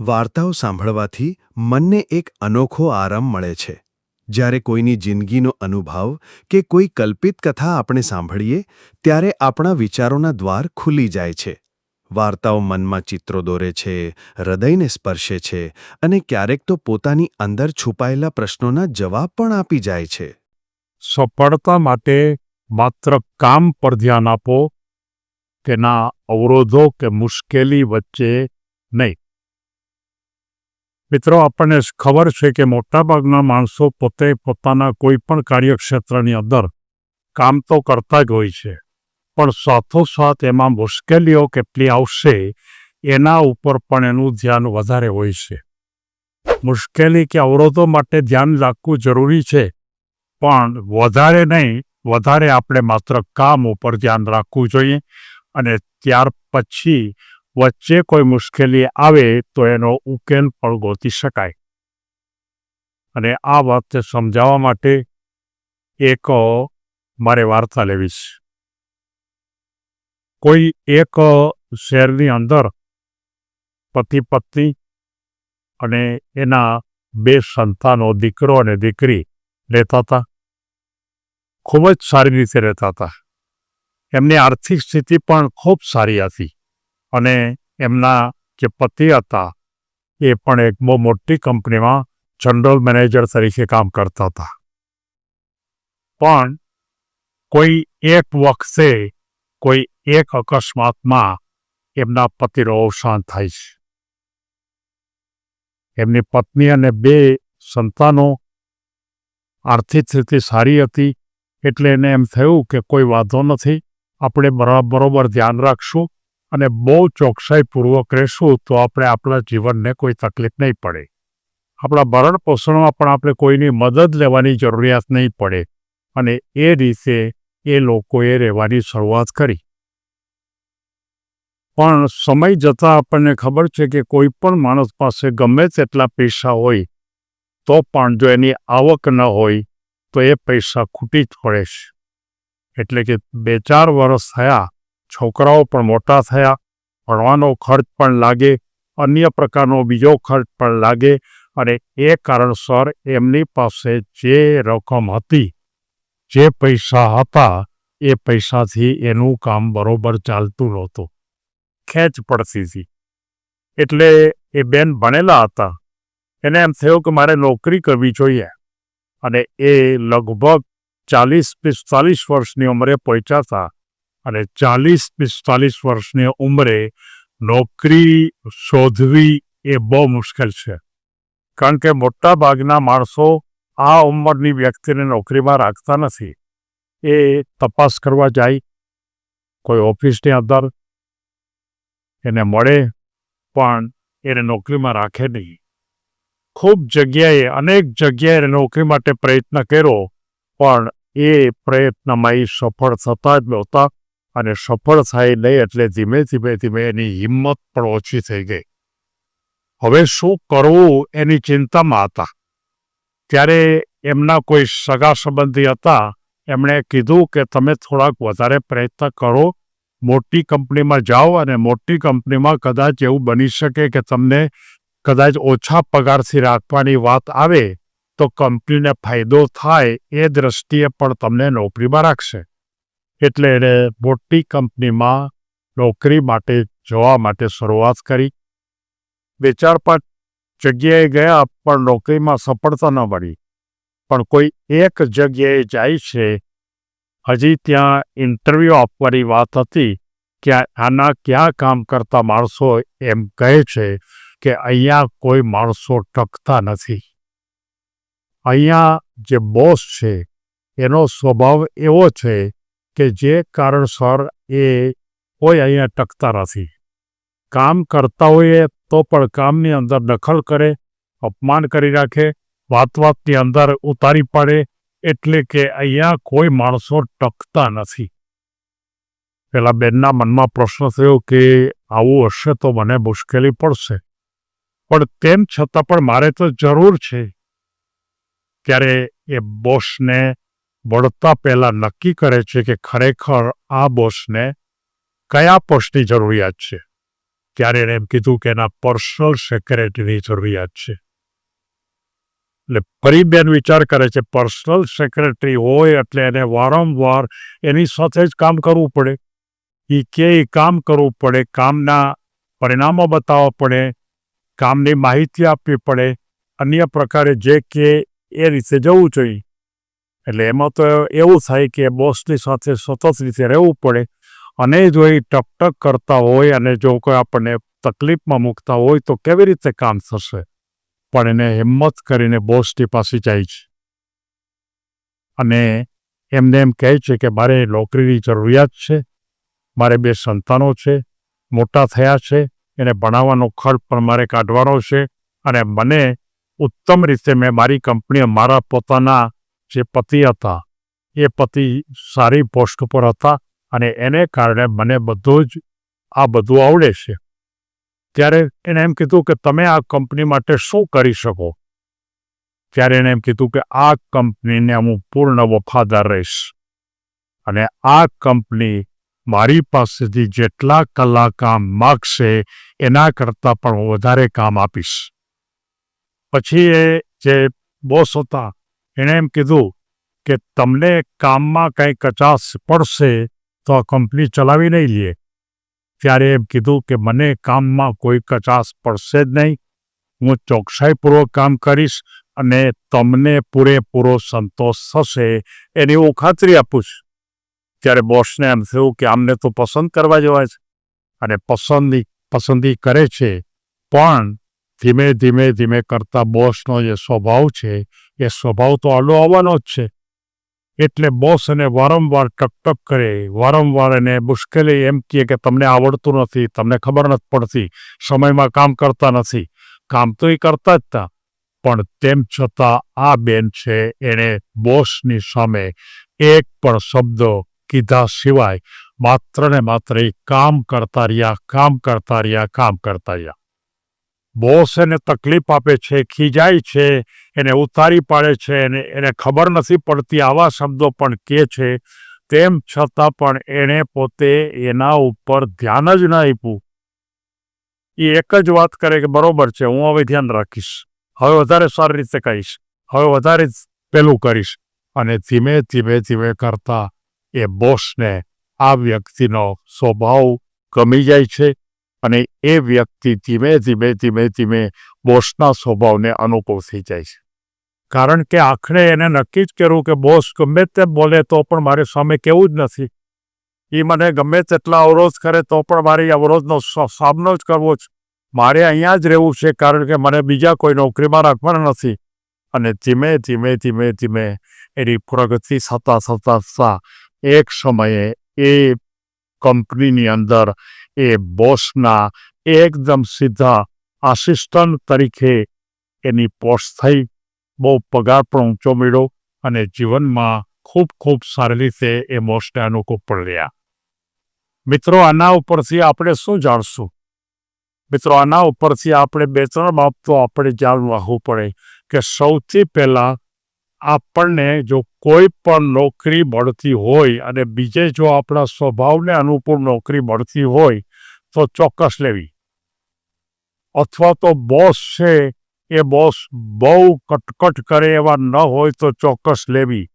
વાર્તાઓ સાંભળવાથી મનને એક અનોખો આરામ મળે છે. જ્યારે કોઈની જિંદગીનો અનુભવ કે કોઈ કલ્પિત કથા આપણે સાંભળીએ, ત્યારે આપણા વિચારોના દ્વાર ખુલી જાય છે. વાર્તાઓ મનમાં ચિત્રો દોરે છે, હૃદયને સ્પર્શે છે અને ક્યારેક તો પોતાની અંદર છુપાયેલા પ્રશ્નોના જવાબ પણ આપી જાય છે. સફળતા માટે માત્ર કામ પર ધ્યાન આપો, તેના અવરોધો કે મુશ્કેલી વચ્ચે નહીં. મિત્રો, આપણને ખબર છે કે મોટાભાગના માણસો પોતે પોતાના કોઈ પણ કાર્યક્ષેત્રની અંદર કામ તો કરતા જ હોય છે. પણ સાથોસાથ એમાં મુશ્કેલીઓ કેટલી આવશે, એના ઉપર પણ એનું ધ્યાન વધારે હોય છે. મુશ્કેલી કે અવરોધો માટે ધ્યાન રાખવું જરૂરી છે, પણ વધારે નહીં, વધારે આપણે માત્ર કામ ઉપર ધ્યાન રાખવું જોઈએ અને ત્યાર પછી વચ્ચે કોઈ મુશ્કેલી આવે તો એનો ઉકેલ પણ ગોતી શકાય. અને આ વાતને સમજાવવા માટે એક મારે વાર્તા લેવી છે. કોઈ એક શહેરની અંદર પતિ પત્ની અને એના બે સંતાનો દીકરો અને દીકરી રહેતા હતા. ખૂબ જ સારી રીતે રહેતા હતા. એમની આર્થિક સ્થિતિ પણ ખૂબ સારી હતી. અને એમના જે પતિ હતા, એ પણ એક બહુ મોટી કંપનીમાં જનરલ મેનેજર તરીકે કામ કરતા હતા. પણ કોઈ એક વખતે, કોઈ એક અકસ્માતમાં એમના પતિનો અવસાન થાય છે. એમની પત્ની અને બે સંતાનો આર્થિક સ્થિતિ સારી હતી, એટલે એને એમ થયું કે કોઈ વાંધો નથી, આપણે બરાબર ધ્યાન રાખશું અને બહુ ચોકસાઈપૂર્વક રહેશું તો આપણે આપણા જીવનને કોઈ તકલીફ નહીં પડે. આપણા ભરણ પોષણમાં પણ આપણે કોઈની મદદ લેવાની જરૂરિયાત નહીં પડે અને એ રીતે એ લોકોએ રહેવાની શરૂઆત કરી. પણ સમય જતાં આપણને ખબર છે કે કોઈ પણ માણસ પાસે ગમે તેટલા પૈસા હોય, તો પણ જો એની આવક ન હોય, તો એ પૈસા ખૂટી જ પડે છે. એટલે કે બે ચાર વર્ષ થયા છોકરાઓ પણ મોટા થયા, ભણવાનો ખર્ચ પણ લાગે, અન્ય પ્રકારનો બીજો ખર્ચ પણ લાગે અને એ કારણસર એમની પાસે જે રકમ હતી, જે પૈસા હતા, એ પૈસાથી એનું કામ બરોબર ચાલતું નહોતું. ખેંચ પડતી હતી. એટલે એ બેન ભણેલા હતા. એને એમ થયું કે મારે નોકરી કરવી જોઈએ અને એ લગભગ ચાલીસ પિસ્તાલીસ વર્ષની ઉંમરે પહોંચ્યા હતા અને ચાલીસ પિસ્તાલીસ વર્ષની ઉંમરે નોકરી શોધવી એ બહુ મુશ્કેલ છે. કારણ કે મોટા ભાગના માણસો આ ઉંમરની વ્યક્તિને નોકરીમાં રાખતા નથી. એ તપાસ કરવા જાય. કોઈ ઓફિસની અંદર એને મળે, પણ એને નોકરીમાં રાખે નહીં. ખૂબ જગ્યાએ અનેક જગ્યાએ નોકરી માટે પ્રયત્ન કર્યો, પણ એ પ્રયત્નમાં એ સફળ થતા જ નહોતા. અને સફળ થાય નહીં એટલે ધીમે ધીમે ધીમે એની હિંમત પણ ઓછી થઈ ગઈ. હવે શું કરવું એની ચિંતામાં હતા. ત્યારે એમના કોઈ સગા સંબંધી હતા. એમણે કીધું કે તમે થોડાક વધારે પ્રયત્ન કરો, મોટી કંપનીમાં જાઓ અને મોટી કંપનીમાં કદાચ એવું બની શકે કે તમને કદાચ ઓછા પગારથી રાખવાની વાત આવે, તો કંપનીને ફાયદો થાય એ દ્રષ્ટિએ પણ તમને નોકરીમાં રાખશે. એટલે એણે મોટી કંપનીમાં નોકરી માટે જવા માટે શરૂઆત કરી. બે ચાર પાંચ જગ્યાએ ગયા પણ નોકરીમાં સફળતા ન મળી. પણ કોઈ એક જગ્યાએ જાય છે. હજી ત્યાં ઇન્ટરવ્યૂ આપવાની વાત હતી કે આના ક્યાં કામ કરતા માણસો એમ કહે છે કે અહીંયા કોઈ માણસો ટકતા નથી. અહીંયા જે બોસ છે એનો સ્વભાવ એવો છે કે જે કારણસર એ કોઈ અહીંયા ટકતા નથી. કામ કરતા હોઈએ તો પણ કામની અંદર દખલ કરે, અપમાન કરી રાખે વાત વાતની અંદર ઉતારી પાડે એટલે કે અહીંયા કોઈ માણસો ટકતા નથી. પેલા બેનના મનમાં પ્રશ્ન થયો કે આવું હશે તો મને મુશ્કેલી પડશે. પણ તેમ છતાં પણ મારે તો જરૂર છે. ત્યારે એ બોસને વળતા પહેલાં નક્કી કરે છે કે ખરેખર આ બોસને કયા પોસ્ટની જરૂરિયાત છે. ત્યારે એણે એમ કીધું કે એના પર્સનલ સેક્રેટરીની જરૂરિયાત છે. એટલે ફરી બેન વિચાર કરે છે, પર્સનલ સેક્રેટરી હોય એટલે એને વારંવાર એની સાથે જ કામ કરવું પડે. એ કે એ કામ કરવું પડે, કામના પરિણામો બતાવવા પડે, કામની માહિતી આપવી પડે. અન્ય પ્રકારે જે કે એ રીતે જવું જોઈએ. એટલે એમાં તો એવું થાય કે બોસની સાથે સતત રીતે રહેવું પડે અને જો એ ટકટક કરતા હોય અને જો કોઈ આપણને તકલીફમાં મૂકતા હોય તો કેવી રીતે કામ થશે? પણ એને હિંમત કરીને બોસની પાસે જાય છે. અને એમને એમ કહે છે કે મારે નોકરીની જરૂરિયાત છે, મારે બે સંતાનો છે, મોટા થયા છે, એને ભણાવવાનો ખર્ચ પણ મારે કાઢવાનો છે અને મને ઉત્તમ રીતે મેં મારી કંપનીએ મારા પોતાના જે પતિ હતા, એ પતિ સારી પોસ્ટ પર હતા અને એને કારણે મને બધું જ આ બધું આવડે છે. ત્યારે એણે એમ કીધું કે તમે આ કંપની માટે શું કરી શકો? ત્યારે એણે એમ કીધું કે આ કંપનીને હું પૂર્ણ વફાદાર રહીશ અને આ કંપની મારી પાસેથી જેટલા કલાક કામ માગશે, એના કરતાં પણ હું વધારે કામ આપીશ. પછી એ જે બોસ હતા એણે એમ કીધું કે તમને કામમાં કંઈ કચાશ પડશે તો આ કંપની ચલાવી નહીં લે. ત્યારે એમ કીધું કે મને કામમાં કોઈ કચાશ પડશે જ નહીં. હું ચોકસાઈપૂર્વક કામ કરીશ અને તમને પૂરેપૂરો સંતોષ થશે એની હું ખાતરી આપું છું. ત્યારે બોસને એમ થયું કે આમને તો પસંદ કરવા જેવા છે અને પસંદી પસંદી કરે છે. પણ ધીમે ધીમે ધીમે કરતા બોસનો જે સ્વભાવ છે એ સ્વભાવ તો આડો આવવાનો જ છે. એટલે બોસ એને વારંવાર ટકટક કરે, વારંવાર એને મુશ્કેલી એમ કહે કે તમને આવડતું નથી, તમને ખબર નથી પડતી, સમયમાં કામ કરતા નથી. કામ તો એ કરતા જ હતા પણ તેમ છતાં આ બેન છે એણે બોસની સામે એક પણ શબ્દો કીધા સિવાય માત્ર ને માત્ર એ કામ કરતા રહ્યા, કામ કરતા રહ્યા, કામ કરતા રહ્યા. બોસ એને તકલીફ આપે છે, ખીજાય છે, એને ઉતારી પાડે છે, એને એને ખબર નથી પડતી આવા શબ્દો પણ કહે છે. તેમ છતાં પણ એણે પોતે એના ઉપર ધ્યાન જ ન આપ્યું. એ એક જ વાત કરે કે બરોબર છે, હું હવે ધ્યાન રાખીશ. હવે વધારે સારી રીતે કહીશ. હવે વધારે પેલું કરીશ. અને ધીમે ધીમે ધીમે કરતા એ બોસને આ વ્યક્તિનો સ્વભાવ ગમી જાય છે. અને એ વ્યક્તિ ધીમે ધીમે ધીમે ધીમે બોસના સ્વભાવને અનુકૂળ થઈ જાય છે. કારણ કે આખરે એને નક્કી જ કર્યું કે બોસ ગમે તે બોલે તો પણ મારે સામે કેવું જ નથી. એ મને ગમે તેટલા અવરોધ કરે તો પણ મારે અવરોધનો સામનો જ કરવો છે. મારે અહીંયા જ રહેવું છે કારણ કે મને બીજા કોઈ નોકરીમાં રાખવાના નથી. અને ધીમે ધીમે ધીમે ધીમે એની પ્રગતિ થતાં થતાં થતાં એક સમયે એ કંપનીની અંદર એ બોસના એકદમ સીધા આસિસ્ટન્ટ તરીકે એની પોસ્ટ થઈ. બહુ પગાર પણ ઊંચો મળ્યો અને જીવનમાં ખૂબ ખૂબ સારી રીતે એ મોસ્ટને અનુકૂળ પણ રહ્યા. મિત્રો, આના ઉપરથી આપણે શું જાણશું? મિત્રો, આના ઉપરથી આપણે બે ત્રણ બાબતો આપણે જાણ રાખવું પડે કે સૌથી પહેલાં આપણને જો કોઈ પણ નોકરી મળતી હોય અને બીજે જો આપણા સ્વભાવને અનુકૂળ નોકરી મળતી હોય, તો ચોક્કસ લેવી. અથવા તો બોસ છે, એ બોસ બહુ કટકટ કરે એવા ન હોય તો ચોક્કસ લેવી.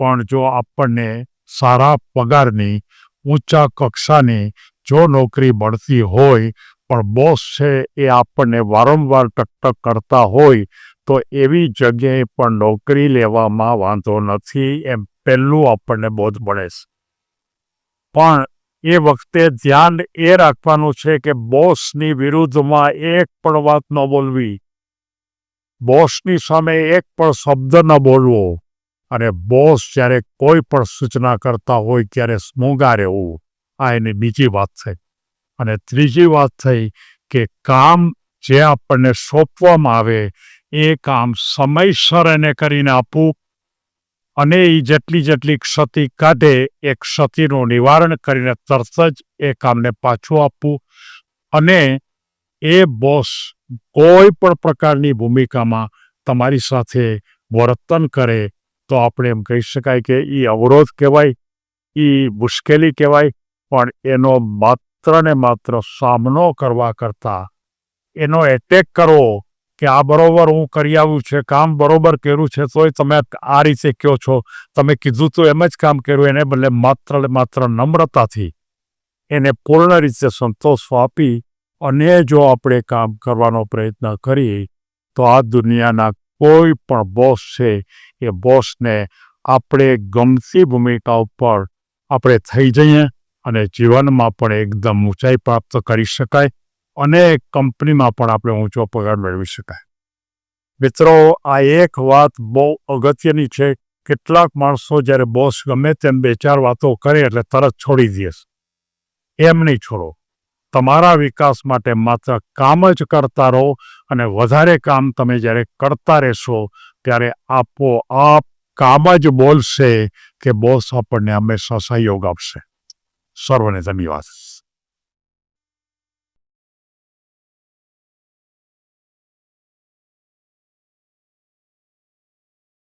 પણ જો આપણને સારા પગારની, ઊંચા કક્ષાની જો નોકરી મળતી હોય, પણ બોસ છે એ આપણને વારંવાર ટકટક કરતા હોય તો એવી જગ્યાએ પણ નોકરી લેવામાં વાંધો નથી એમ પહેલું આપણને બોધ મળે છે. પણ એ વખતે ધ્યાન એ રાખવાનું છે કે બોસની વિરુદ્ધમાં એક પણ વાત ન બોલવી. બોસની સામે એક પણ શબ્દ ન બોલવો. અને બોસ જ્યારે કોઈ પણ સૂચના કરતા હોય ત્યારે સ્મૂગા રહેવું. આ એની બીજી વાત થઈ અને ત્રીજી વાત થઈ કે કામ જે આપણને સોંપવામાં આવે એ કામ સમયસર એને કરીને આપવું અને એ જેટલી જેટલી ક્ષતિ કાઢે એ ક્ષતિનું નિવારણ કરીને તરત જ એ કામને પાછું આપવું અને એ બોસ કોઈ પણ પ્રકારની ભૂમિકામાં તમારી સાથે વર્તન કરે તો આપણે એમ કહી શકાય કે એ અવરોધ કહેવાય એ મુશ્કેલી કહેવાય, પણ એનો માત્ર ને માત્ર સામનો કરવા કરતાં એનો એટેક કરવો કે આ બરોબર હું કરી આવ્યું છે, કામ બરોબર કર્યું છે, તોય તમે આ રીતે કહો છો. તમે કીધું તો એમ જ કામ કર્યું, એને બદલે માત્ર માત્ર નમ્રતાથી એને પૂર્ણ રીતે સંતોષ આપી અને જો આપણે કામ કરવાનો પ્રયત્ન કરીએ, તો આ દુનિયાના કોઈ પણ બોસ છે, એ બોસને આપણે ગમતી ભૂમિકા ઉપર આપણે થઈ જઈએ અને જીવનમાં પણ એકદમ ઊંચાઈ પ્રાપ્ત કરી શકાય. અને કંપનીમાં પણ આપણે ઊંચો પગાર મેળવી શકાય. મિત્રો, આ એક વાત બહુ અગત્યની છે. કેટલાક માણસો જ્યારે બોસ ગમે તેમ બે ચાર વાતો કરે એટલે તરત છોડી દે એમ નહીં છોડો. તમારા વિકાસ માટે માત્ર કામ જ કરતા રહો અને વધારે કામ તમે જ્યારે કરતા રહેશો, ત્યારે આપોઆપ કામ જ બોલશે કે બોસ આપણને હંમેશા સહયોગ આપશે. સર્વને ધન્યવાદ.